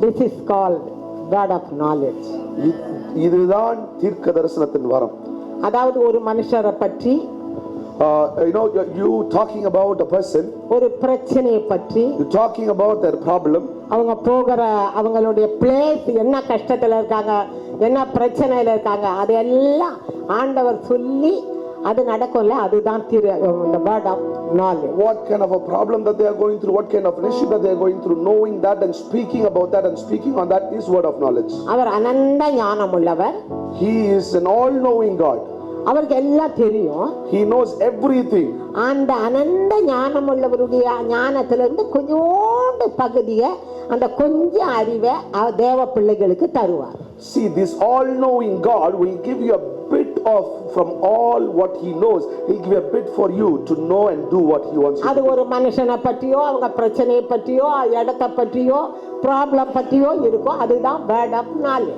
This is called God of knowledge. இ- இதுதான் தீர்க்க தரிசனத்தின் வரம் அதாவது ஒரு மனுஷரை பற்றி Uh, you know you- you talking about a person ஒரு பிரச்சனையை பற்றி you talking about their problem அவங்க போகிற அவங்களுடைய பிளேஸ் என்ன கஷ்டத்துல இருக்காங்க என்ன பிரச்சனையில இருக்காங்க அதெல்லாம் ஆண்டவர் சொல்லி அது நடக்கும்ல அதுதான் திரு இந்த word of knowledge what kind of a problem that they are going through what kind of an issue that they are going through knowing that and speaking about that and speaking on that is word of knowledge அவர் அனந்த ஞானம் உள்ளவர் he is an all knowing god அவருக்கு எல்லாம் தெரியும் he knows everything அந்த அனந்த ஞானம் உள்ளவருடைய ஞானத்திலிருந்து கொஞ்சோண்டு பகுதியை அந்த கொஞ்சம் அறிவை தேவ பிள்ளைகளுக்கு தருவார் see this all knowing god will give you a bit of from all what he knows he'll give a bit for you to know and do what he wants அது ஒரு மனுஷனை பற்றியோ அவங்க பிரச்சனையை பற்றியோ இடத்தை பற்றியோ ப்ராப்ளம் பற்றியோ இருக்கும் அதுதான் வேர்ட் ஆஃப் நாலேஜ்